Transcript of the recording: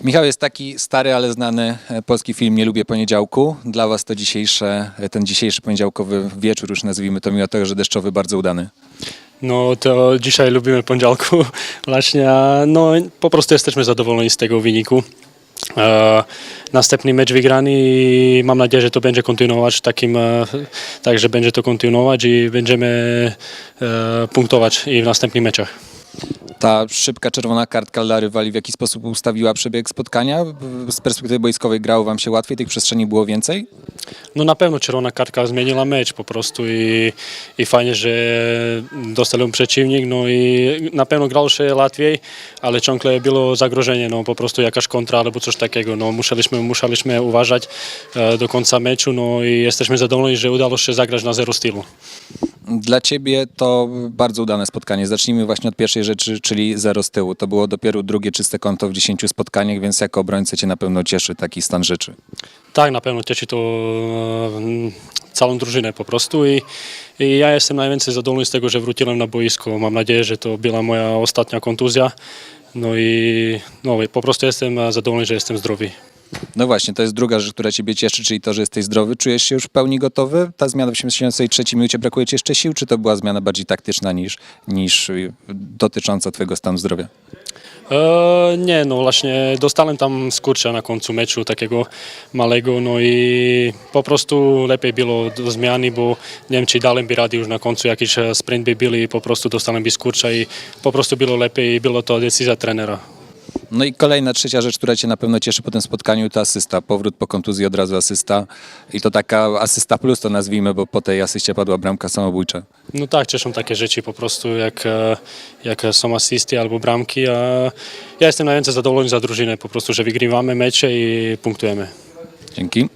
Michał jest taki stary, ale znany e, polski film Nie lubię poniedziałku. Dla Was to dzisiejsze, e, ten dzisiejszy poniedziałkowy wieczór, już nazwijmy to, mimo tego, że deszczowy, bardzo udany. No to dzisiaj lubimy poniedziałku właśnie, no po prostu jesteśmy zadowoleni z tego wyniku. E, następny mecz wygrany i mam nadzieję, że to będzie kontynuować takim, e, tak, że będzie to kontynuować i będziemy e, punktować i w następnych meczach. Ta szybka czerwona kartka dla rywali w jaki sposób ustawiła przebieg spotkania? Z perspektywy boiskowej grało Wam się łatwiej, tych przestrzeni było więcej? No na pewno czerwona kartka zmieniła mecz po prostu i, i fajnie, że dostali przeciwnik, no i na pewno grał się łatwiej, ale ciągle było zagrożenie, no po prostu jakaś kontra albo coś takiego, no musieliśmy, musieliśmy uważać e, do końca meczu, no i jesteśmy zadowoleni, że udało się zagrać na zero stylu. Dla Ciebie to bardzo udane spotkanie. Zacznijmy właśnie od pierwszej rzeczy, czyli zero z tyłu. To było dopiero drugie czyste konto w 10 spotkaniach, więc jako obrońcę Cię na pewno cieszy taki stan rzeczy. Tak, na pewno cieszy to e, całą drużynę po prostu i, i ja jestem najwięcej zadowolony z tego, że wróciłem na boisko. Mam nadzieję, że to była moja ostatnia kontuzja. No i no, po prostu jestem e, zadowolony, że jestem zdrowy. No właśnie, to jest druga rzecz, która Ciebie cieszy, czyli to, że jesteś zdrowy. Czujesz się już w pełni gotowy? Ta zmiana w 73 minucie brakuje Ci jeszcze sił, czy to była zmiana bardziej taktyczna niż, niż y, dotycząca Twojego stanu zdrowia? E, nie, no właśnie dostałem tam skurcza na końcu meczu takiego małego, no i po prostu lepiej było do zmiany, bo nie wiem, czy dałem by rady już na końcu jakiś e, sprint by byli i po prostu dostałem by skurcza i po prostu było lepiej i było to decyzja trenera. No i kolejna, trzecia rzecz, która Cię na pewno cieszy po tym spotkaniu, to asysta. Powrót po kontuzji, od razu asysta. I to taka asysta plus to nazwijmy, bo po tej asyście padła bramka samobójcza. No tak, cieszą takie rzeczy po prostu jak, e, jak są asysty albo bramki, a ja jestem najwięcej zadowolony za drużynę, po prostu, że wygrywamy mecze i punktujemy. Dzięki.